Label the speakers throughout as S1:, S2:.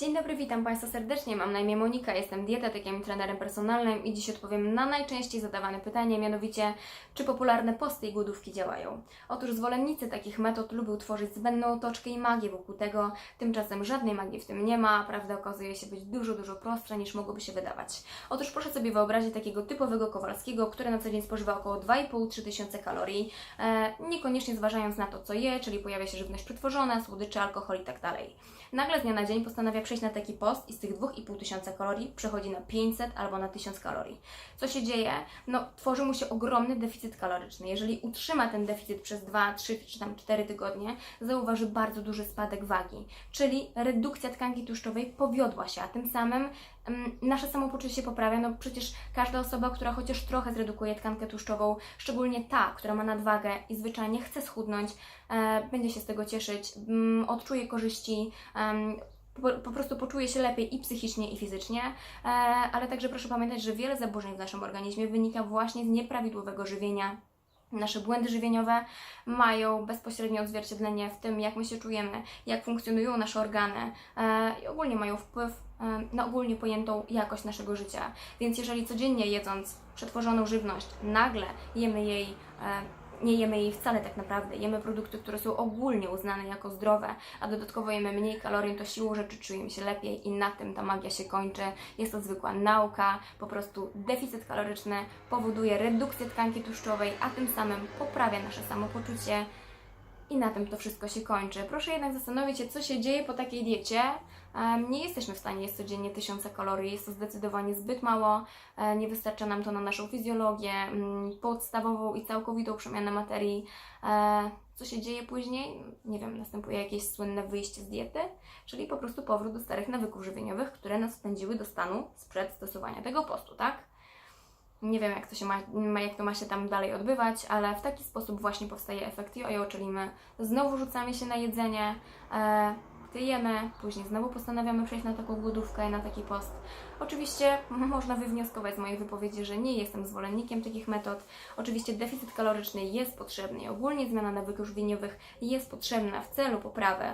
S1: Dzień dobry, witam Państwa serdecznie. Mam na imię Monika, jestem dietetykiem i trenerem personalnym i dziś odpowiem na najczęściej zadawane pytanie, mianowicie czy popularne posty i głodówki działają. Otóż zwolennicy takich metod lubią tworzyć zbędną otoczkę i magię wokół tego, tymczasem żadnej magii w tym nie ma, a prawda okazuje się być dużo, dużo prostsza niż mogłoby się wydawać. Otóż proszę sobie wyobrazić takiego typowego Kowalskiego, który na co dzień spożywa około 2,5-3 tysiące kalorii, e, niekoniecznie zważając na to, co je, czyli pojawia się żywność przetworzona, słodycze, alkohol i tak dalej. Nagle z dnia na dzień postanawia przejść na taki post i z tych 2,5 tysiąca kalorii przechodzi na 500 albo na 1000 kalorii. Co się dzieje? No, tworzy mu się ogromny deficyt kaloryczny. Jeżeli utrzyma ten deficyt przez 2, 3 czy tam 4 tygodnie, zauważy bardzo duży spadek wagi, czyli redukcja tkanki tłuszczowej powiodła się, a tym samym mm, nasze samopoczucie się poprawia. No przecież każda osoba, która chociaż trochę zredukuje tkankę tłuszczową, szczególnie ta, która ma nadwagę i zwyczajnie chce schudnąć, e, będzie się z tego cieszyć, mm, odczuje korzyści, em, po, po prostu poczuje się lepiej i psychicznie, i fizycznie, e, ale także proszę pamiętać, że wiele zaburzeń w naszym organizmie wynika właśnie z nieprawidłowego żywienia. Nasze błędy żywieniowe mają bezpośrednie odzwierciedlenie w tym, jak my się czujemy, jak funkcjonują nasze organy e, i ogólnie mają wpływ e, na ogólnie pojętą jakość naszego życia. Więc jeżeli codziennie jedząc przetworzoną żywność, nagle jemy jej e, nie jemy jej wcale tak naprawdę. Jemy produkty, które są ogólnie uznane jako zdrowe, a dodatkowo jemy mniej kalorii, to siłą rzeczy czujemy się lepiej i na tym ta magia się kończy. Jest to zwykła nauka, po prostu deficyt kaloryczny powoduje redukcję tkanki tłuszczowej, a tym samym poprawia nasze samopoczucie. I na tym to wszystko się kończy. Proszę jednak zastanowić się, co się dzieje po takiej diecie. Nie jesteśmy w stanie jeść codziennie 1000 kalorii, jest to zdecydowanie zbyt mało, e, nie wystarcza nam to na naszą fizjologię, mm, podstawową i całkowitą przemianę materii. E, Co się dzieje później? Nie wiem, następuje jakieś słynne wyjście z diety, czyli po prostu powrót do starych nawyków żywieniowych, które nas wpędziły do stanu sprzed stosowania tego postu, tak? Nie wiem, jak to, się ma, jak to ma się tam dalej odbywać, ale w taki sposób właśnie powstaje efekt jojo, czyli my znowu rzucamy się na jedzenie, tyjemy, później znowu postanawiamy przejść na taką głodówkę, na taki post. Oczywiście można wywnioskować z mojej wypowiedzi, że nie jestem zwolennikiem takich metod. Oczywiście deficyt kaloryczny jest potrzebny i ogólnie zmiana nawyków żywieniowych jest potrzebna w celu poprawy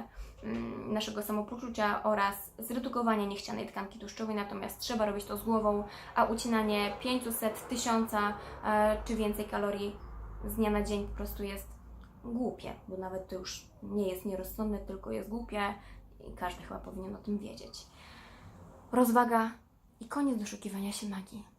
S1: mm, naszego samopoczucia oraz zredukowania niechcianej tkanki tłuszczowej, natomiast trzeba robić to z głową, a ucinanie 500, 1000 e, czy więcej kalorii z dnia na dzień po prostu jest głupie, bo nawet to już nie jest nierozsądne, tylko jest głupie i każdy chyba powinien o tym wiedzieć. Rozwaga i koniec doszukiwania się magii.